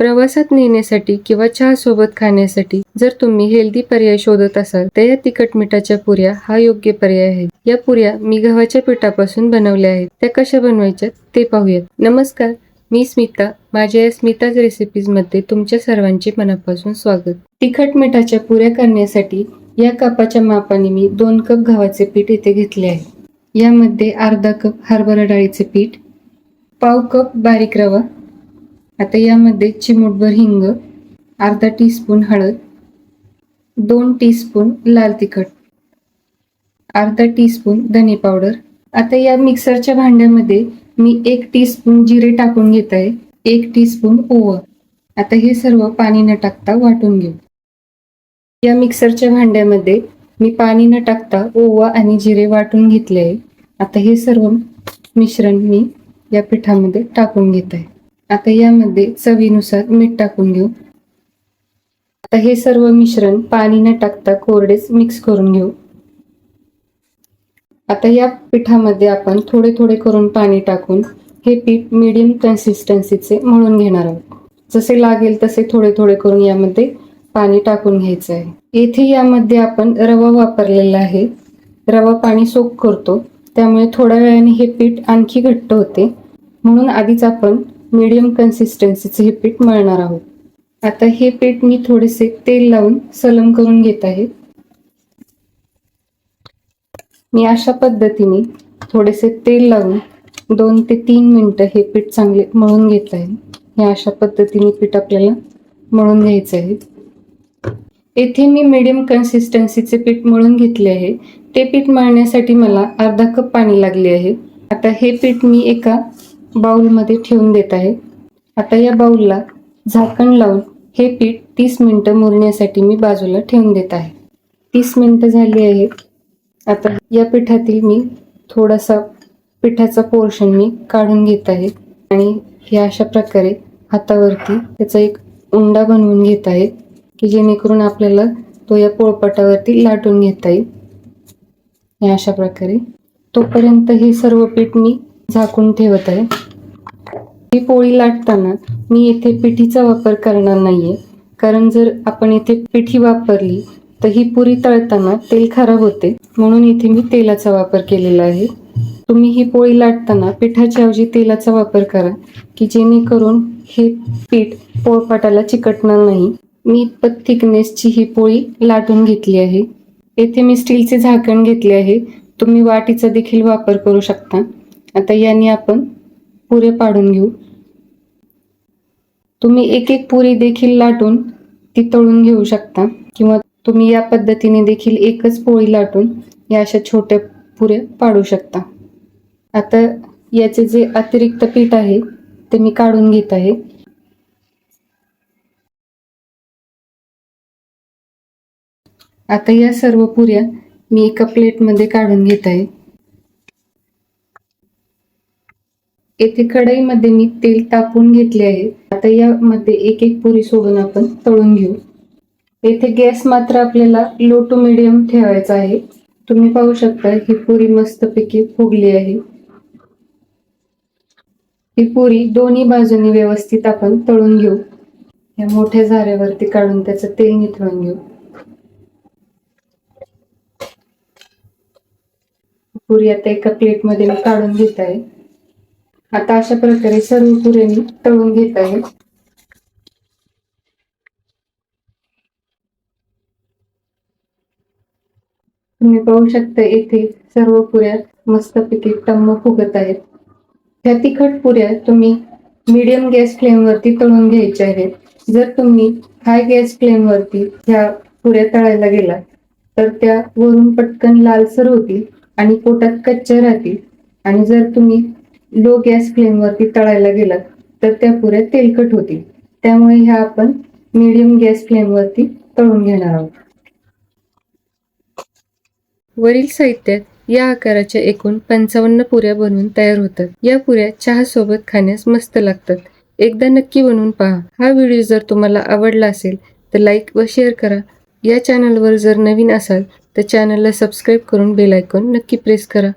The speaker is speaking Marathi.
प्रवासात नेण्यासाठी किंवा चहा सोबत खाण्यासाठी जर तुम्ही हेल्दी पर्याय शोधत असाल तर या तिखट मिठाच्या पुऱ्या हा योग्य पर्याय आहे. या पुऱ्या मी गव्हाच्या पिठापासून बनवल्या आहेत. त्या कशा बनवायच्या ते पाहूयात. नमस्कार मी स्मिता. माझ्या या स्मिताज रेसिपीजमध्ये तुमच्या सर्वांचे मनापासून स्वागत. तिखट मिठाच्या पुऱ्या करण्यासाठी या कपाच्या मापाने मी दोन कप गव्हाचे पीठ इथे घेतले आहे. यामध्ये अर्धा कप हरभरा डाळीचे पीठ पाव कप बारीक रवा आता यामध्ये चिमूटभर हिंग अर्धा टीस्पून हळद दोन टीस्पून लाल तिखट अर्धा टीस्पून धने पावडर आता या मिक्सरच्या भांड्यामध्ये मी एक टीस्पून जिरे टाकून घेत आहे एक टीस्पून ओवा. आता हे सर्व पाणी न टाकता वाटून घेऊ. या मिक्सरच्या भांड्यामध्ये मी पाणी न टाकता ओवा आणि जिरे वाटून घेतले. आहे आता हे सर्व मिश्रण मी या पिठामध्ये टाकून घेत आहे आता यामध्ये चवीनुसार मीठ टाकून घेऊ. आता हे सर्व मिश्रण पाणी न टाकता कोरडेच मिक्स करून घेऊ. आता या पिठामध्ये आपण थोडे थोडे करून पाणी टाकून हे पीठ मीडियम कन्सिस्टन्सीचे मळून घेणार आहोत. जसे लागेल तसे थोडे थोडे करून यामध्ये पाणी टाकून घ्यायचं आहे. येथे यामध्ये आपण रवा वापरलेला आहे. रवा पाणी सोक करतो. त्यामुळे थोड्या वेळाने हे पीठ आणखी घट्ट होते. म्हणून आधीच आपण मीडियम कन्सिस्टन्सीचे हे पीठ मळणार आहोत. आता हे पीठ मी थोडेसे तेल लावून सलम करून घेत आहे. मी अशा पद्धतीने थोडेसे तेल लावून दोन ते तीन मिनिटं हे पीठ चांगले मळून घेत आहे. हे अशा पद्धतीने पीठ आपल्याला मळून घ्यायचं आहे. येथे मी मीडियम कन्सिस्टन्सीचे पीठ मळून घेतले आहे. ते पीठ मळण्यासाठी मला अर्धा कप पाणी लागले आहे. आता हे पीठ मी एका बाऊलमध्ये ठेवून देत आहे. आता या बाउलला झाकण लावून हे पीठ तीस मिनटं मुरण्यासाठी मी बाजूला ठेवून देत आहे. तीस मिनटं झाली आहेत. आता या पिठातील मी थोडासा पिठाचा पोर्शन मी काढून घेत आहे आणि हे अशा प्रकारे हातावरती त्याचा एक उंडा बनवून घेत आहे की जेणेकरून आपल्याला तो या पोळपाटावरती लाटून घेता येईल. हे अशा प्रकारे तोपर्यंत हे सर्व पीठ मी झाकून ठेवत आहे. ही पोळी लाटताना मी येथे पिठीचा वापर करणार नाहीये. कारण जर आपण येथे पिठी वापरली तर ही पुरी तळताना तेल खराब होते. म्हणून इथे मी तेलाचा वापर केलेला आहे. तुम्ही ही पोळी लाटताना पिठाच्या ऐवजी तेलाचा वापर करा की जेणेकरून हे पीठ पोळपाटाला चिकटणार नाही. मी थिकनेसची ही पोळी लाटून घेतली आहे. येथे मी स्टीलचे झाकण घेतले आहे. तुम्ही वाटीचा देखील वापर करू शकता. आता याने आपण पुरे पाडून घेऊ. तुम्ही एक एक पुरी देखील लाटून ती तळून घेऊ शकता. किंवा तुम्ही या पद्धतीने देखील एकच पोळी लाटून या अशा छोट्या पुऱ्या पाडू शकता. आता याचे जे अतिरिक्त पीठ आहे ते मी काढून घेत आहे. आता या सर्व पुऱ्या मी एका प्लेटमध्ये काढून घेत आहे. येथे कढईमध्ये मी तेल तापून घेतले आहे. आता यामध्ये एक एक पुरी सोडून आपण तळून घेऊ. येथे गॅस मात्र आपल्याला लो टू मिडियम ठेवायचा आहे. तुम्ही पाहू शकता ही पुरी मस्तपैकी फुगली आहे. ही पुरी दोन्ही बाजूनी व्यवस्थित आपण तळून घेऊ. या मोठ्या झाऱ्यावरती काढून त्याचं तेल निथळून घेऊ. पुरी आता एका प्लेटमध्ये मी काढून घेत आहे. आता अशा प्रकारे सर्व पुरे मी तळून घेत आहे. तुम्ही पाहू शकता येथे सर्व पुऱ्या मस्तपैकी टम्म फुगत आहेत. ह्या तिखट पुऱ्या तुम्ही मीडियम गॅस फ्लेमवरती तळून घ्यायच्या आहेत. जर तुम्ही हाय गॅस फ्लेमवरती ह्या पुऱ्या तळायला गेला तर त्या वरून पटकन लालसर होतील आणि पोटात कच्च्या राहतील. आणि जर तुम्ही लो गॅस फ्लेमवरती तळायला गेलात तर त्या पुऱ्या तेलकट होतील. त्यामुळे ह्या आपण मिडियम गॅस फ्लेमवरती तळून घेणार आहोत. वरील साहित्यात या आकाराच्या एकूण पंचावन्न पुऱ्या बनवून तयार होतात. या पुऱ्या चहा सोबत खाण्यास मस्त लागतात. एकदा नक्की बनवून पहा. हा व्हिडिओ जर तुम्हाला आवडला असेल तर लाईक व शेअर करा. या चॅनलवर जर नवीन असाल तर चॅनलला सबस्क्राईब करून बेल आयकॉन नक्की प्रेस करा.